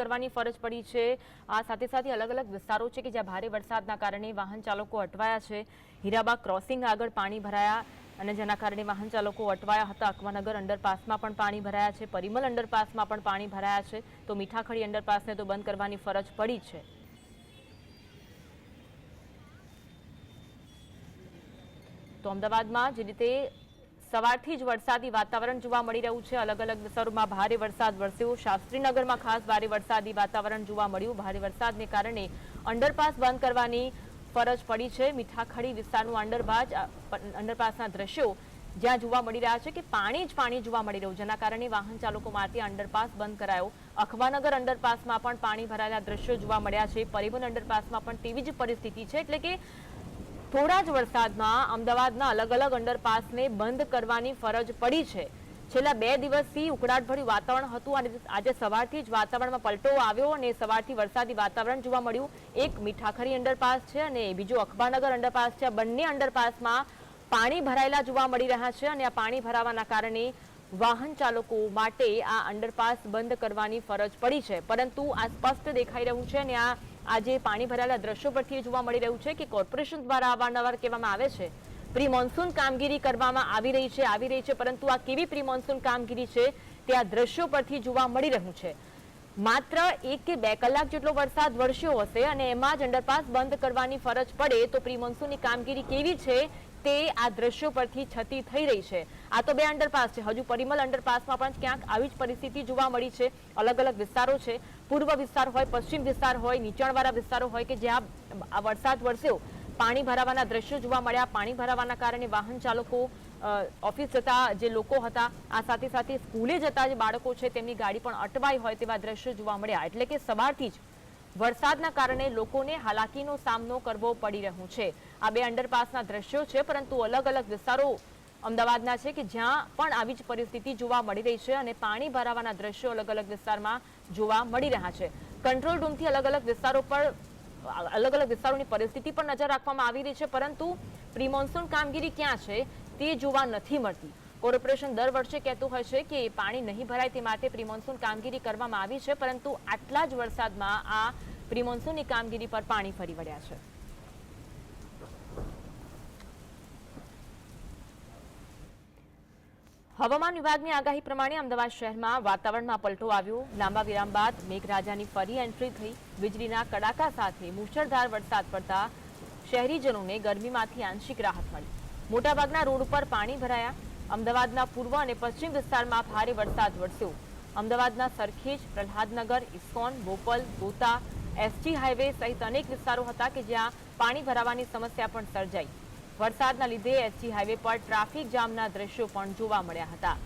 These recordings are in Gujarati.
કરવાની ફરજ પડી છે. આ સાથે સાથે અલગ અલગ વિસ્તારો છે કે જ્યાં ભારે વરસાદના કારણે વાહન ચાલકો અટવાયા છે. હીરાબાગ ક્રોસિંગ આગળ પાણી ભરાયા અને જેના કારણે વાહન ચાલકો અટવાયા હતા. અકવાનગર અંડરપાસમાં પણ પાણી ભરાયા છે. પરિમલ અંડરપાસમાં પણ પાણી ભરાયા છે. તો મીઠાખડી અંડરપાસને તો બંધ કરવાની ફરજ પડી છે. તો અમદાવાદમાં જે રીતે સવારથી જ વરસાદી વાતાવરણ જોવા મળી રહ્યું છે. અલગ અલગ વિસ્તારોમાં ભારે વરસાદ વરસ્યો. શાસ્ત્રીનગરમાં ખાસ ભારે વરસાદી વાતાવરણ જોવા મળ્યું. ભારે વરસાદને કારણે અંડરપાસ બંધ કરવાની ફરજ પડી છે. મીઠાખડી વિસ્તારનું અંડરપાસ, અંડરપાસના દ્રશ્યો જ્યાં જોવા મળી રહ્યા છે કે પાણી જ પાણી જોવા મળી રહ્યું. જેના કારણે વાહન ચાલકો માટે અંડરપાસ બંધ કરાયો. અખવાનગર અંડરપાસમાં પણ પાણી ભરાયેલા દ્રશ્યો જોવા મળ્યા છે. પરિવહન અંડરપાસમાં પણ તેવી જ પરિસ્થિતિ છે. એટલે કે થોડા જ વરસાદમાં અમદાવાદના અલગ અલગ અંડરપાસને બંધ કરવાની ફરજ પડી છે. છેલ્લા બે દિવસથી ઉકળાટભર્યું વાતાવરણ હતું. અને આજે સવારથી જ વાતાવરણમાં પલટો આવ્યો અને સવારથી વરસાદી વાતાવરણ જોવા મળ્યું. એક મીઠાખરી અંડરપાસ છે અને બીજું અખબારનગર અંડરપાસ છે. બંને અંડરપાસમાં પાણી ભરાયેલા જોવા મળી રહ્યા છે અને આ પાણી ભરાવાના કારણે વાહન ચાલકો માટે આ અંડરપાસ બંધ કરવાની ફરજ પડી છે. પરંતુ આ સ્પષ્ટ દેખાઈ રહ્યું છે અને આ આજે પાણી ભરાયેલા દ્રશ્યો પરથી જોવા મળી રહ્યું છે કે કોર્પોરેશન દ્વારા અવારનવાર કહેવામાં આવે છે પ્રી મોન્સૂન કામગીરી કરવામાં આવી રહી છે, આવી રહી છે, પરંતુ આ કેવી પ્રી મોન્સૂન કામગીરી છે તે આ દ્રશ્યો પરથી જોવા મળી રહ્યું છે. માત્ર એક કે બે કલાક જેટલો વરસાદ વરસ્યો હશે અને એમાં જ અંડરપાસ બંધ કરવાની ફરજ પડે તો પ્રી મોન્સૂનની કામગીરી કેવી છે તે આ દ્રશ્યો પરથી છતી થઈ રહી છે. આ તો બે અંડરપાસ છે. હજુ પરિમલ અંડરપાસમાં પણ ક્યાંક આવી જ પરિસ્થિતિ જોવા મળી છે. અલગ અલગ વિસ્તારો છે. પૂર્વ વિસ્તાર હોય, પશ્ચિમ વિસ્તાર હોય, નીચાણવાળા વિસ્તારો હોય કે જ્યાં વરસાદ વરસ્યો, પાણી ભરાવાના દ્રશ્યો જોવા મળ્યા. પાણી ભરાવાના કારણે વાહન ચાલકો ઓફિસ જતા જે લોકો હતા, આ સાથે સાથે સ્કૂલે જતા જે બાળકો છે, તેમની ગાડી પણ અટવાઈ હોય તેવા દ્રશ્યો જોવા મળ્યા. એટલે કે સવારથી જ વરસાદના કારણે લોકોને હાલાકીનો સામનો કરવો પડી રહ્યો છે. આ બે અંડરપાસના દ્રશ્યો છે, પરંતુ અલગ અલગ વિસ્તારો અમદાવાદના છે કે જ્યાં પણ આવી જ પરિસ્થિતિ જોવા મળી રહી છે અને પાણી ભરાવાના દ્રશ્યો અલગ અલગ વિસ્તારમાં જોવા મળી રહ્યા છે. કંટ્રોલ રૂમથી અલગ અલગ વિસ્તારો પર, અલગ અલગ વિસ્તારોની પરિસ્થિતિ પર નજર રાખવામાં આવી રહી છે, પરંતુ પ્રિમોન્સૂન કામગીરી ક્યાં છે તે જોવા નથી મળતી. કોર્પોરેશન દર વર્ષે કહેતું હોય છે કે પાણી નહીં ભરાય તે માટે પ્રિમોન્સૂન કામગીરી કરવામાં આવી છે, પરંતુ આટલા જ વરસાદમાં આ પ્રિમોન્સૂનની કામગીરી પર પાણી ફરી વળ્યા છે. હવામાન વિભાગની આગાહી પ્રમાણે અમદાવાદ શહેરમાં વાતાવરણમાં પલટો આવ્યો. લાંબા વિરામ બાદ મેઘરાજાની ફરી એન્ટ્રી થઈ. વીજળીના કડાકા સાથે મુશળધાર વરસાદ પડતા શહેરીજનોને ગરમીમાંથી આંશિક રાહત મળી. મોટાભાગના રોડ ઉપર પાણી ભરાયા. અમદાવાદના પૂર્વ અને પશ્ચિમ વિસ્તારમાં ભારે વરસાદ વરસ્યો. અમદાવાદના Sarkhej, Prahladnagar, ISKCON, Bopal, Gota, ST highway સહિત અનેક વિસ્તારો હતા કે જ્યાં પાણી ભરાવાની સમસ્યા પણ સર્જાઈ. વરસાદના લીધે એસટી હાઈવે પર ટ્રાફિક જામના દ્રશ્યો પણ જોવા મળ્યા હતા.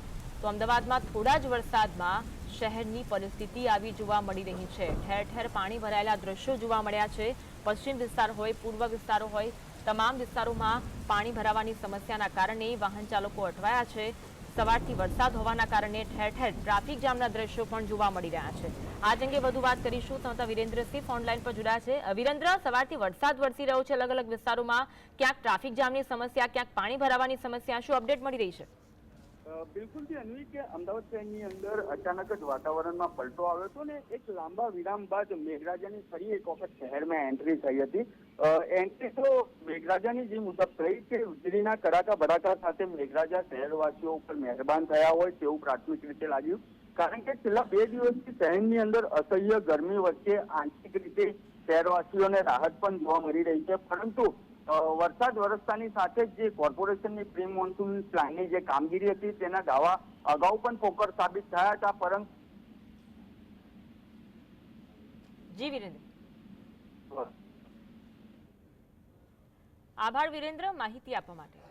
તો અમદાવાદમાં થોડા જ વરસાદમાં શહેરની પરિસ્થિતિ આવી જોવા મળી રહી છે. ઠેર ઠેર પાણી ભરાયેલા દ્રશ્યો જોવા મળ્યા છે. પશ્ચિમ વિસ્તાર હોય, પૂર્વ વિસ્તારો હોય, તમામ વિસ્તારોમાં પાણી ભરાવાની સમસ્યાના કારણે વાહન ચાલકો અટવાયા છે. સવારથી વરસાદ હોવાના કારણે ઠેર ઠેર ટ્રાફિક જામના દ્રશ્યો પણ જોવા મળી રહ્યા છે. આજ અંગે વધુ વાત કરીશું. તો વિરેન્દ્રસિંહ ઓનલાઈન પર જોડાયા છે. વિરેન્દ્ર, સવારથી વરસાદ વરસી રહ્યો છે અલગ અલગ વિસ્તારોમાં. ક્યાંક ટ્રાફિક જામની સમસ્યા, ક્યાંક પાણી ભરાવાની સમસ્યા. શું અપડેટ મળી રહી છે? બિલકુલ જી અન્વી, કે અમદાવાદ શહેરની અંદર અચાનક જ વાતાવરણમાં પલટો આવ્યો હતો ને એક લાંબા વિરામ બાદ મેઘરાજાની ફરી એક વખત શહેરમાં એન્ટ્રી થઈ હતી. એન્ટ્રી તો મેઘરાજાની જે મુજબ થઈ કે વીજળીના કડાકા બડાકા સાથે મેઘરાજા શહેરવાસીઓ ઉપર મહેરબાન થયા હોય તેવું પ્રાથમિક રીતે લાગ્યું. કારણ કે છેલ્લા બે દિવસથી શહેરની અંદર અસહ્ય ગરમી વચ્ચે આંશિક રીતે શહેરવાસીઓને રાહત પણ જોવા મળી રહી છે. પરંતુ વરસાદ વરસતાની સાથે જ જે કોર્પોરેશનની પ્રી મોન્સૂન પ્લાનની જે કામગીરી હતી તેના દાવા અગાઉ પણ પોકર સાબિત થયા હતા પરંતુ જી વિરેન્દ્ર. આભાર વિરેન્દ્ર, માહિતી આપવા માટે.